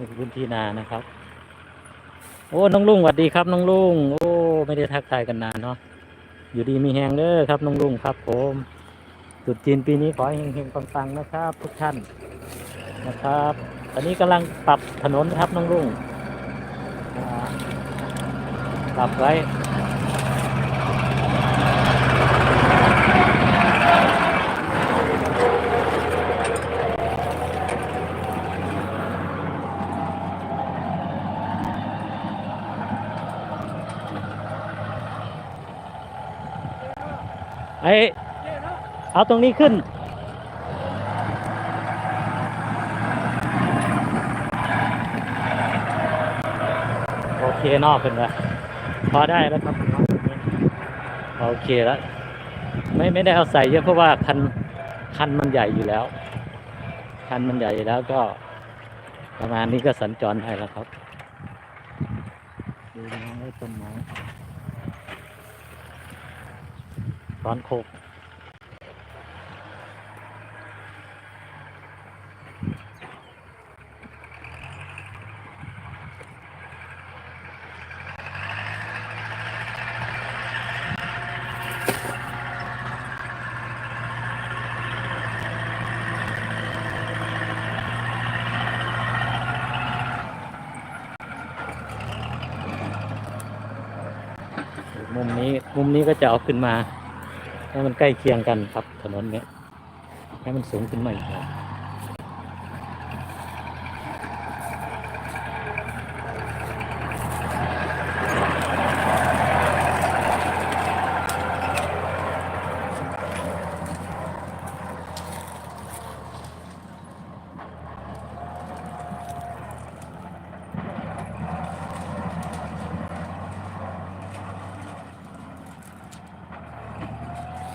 นี่คือพื้นที่นานะครับ โอ้น้องลุงสวัสดีครับน้องลุงโอ้ไม่ได้ทักทายกันนานเนาะอยู่ดีมีแหงเด้อครับน้องลุงครับ ผมจุดจีนปีนี้ขอให้เฮงๆฟังๆนะครับ ทุกท่านนะครับ ตอนนี้กำลังปรับถนนครับน้องลุงปรับไว้ ไอเอาตรงนี้ขึ้น โอเคนอกขึ้นละพอได้แล้วครับ โอเคแล้ว ไม่ไม่ได้เอาใส่เยอะเพราะว่าคันคันมันใหญ่อยู่แล้ว คันมันใหญ่อยู่แล้วก็ประมาณนี้ก็สัญจรได้แล้วครับดูน้องไอ้ต้นไม้ต อนโคกมุมนี้มุมนี้ก็จะเอาขึ้นมา ให้มันใกล้เคียงกันครับถนนเนี้ยให้มันสูงขึ้นมาอีกหน่อย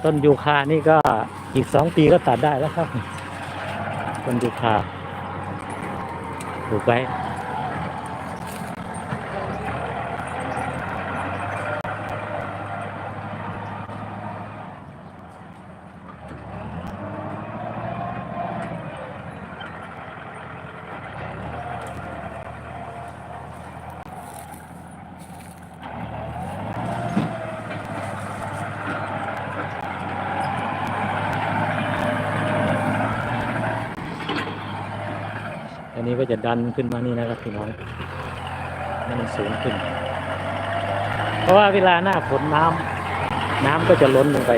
ต้นยูคานี่ก็อีกสองปีก็ตัดได้แล้วครับ ต้นยูคาปลูกไว้ นนี้ก็จะดันขึ้นมานี่นะครับพี่น้องให้มันสูงขึ้น เพราะว่าเวลาหน้าฝนน้ำน้ำก็จะล้นลงไป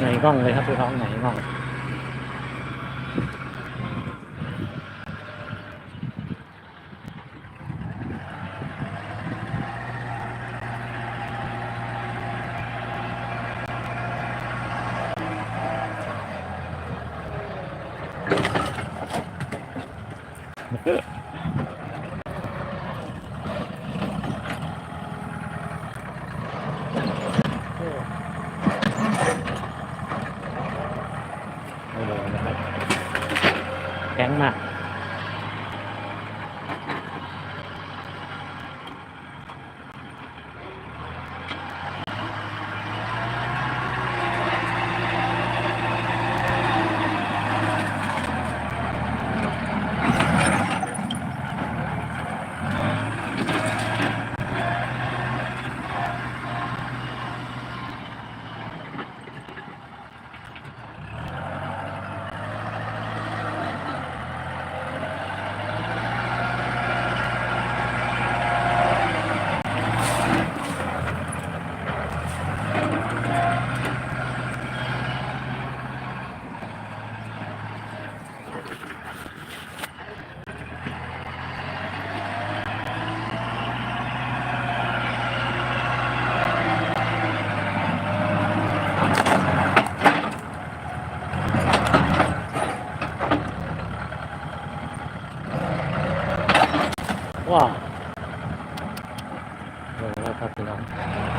ไหนง่องเลยครับพี่น้องไหนง่อง ไม่ลงนะครับแข็งมาก นะครับพี่น้อง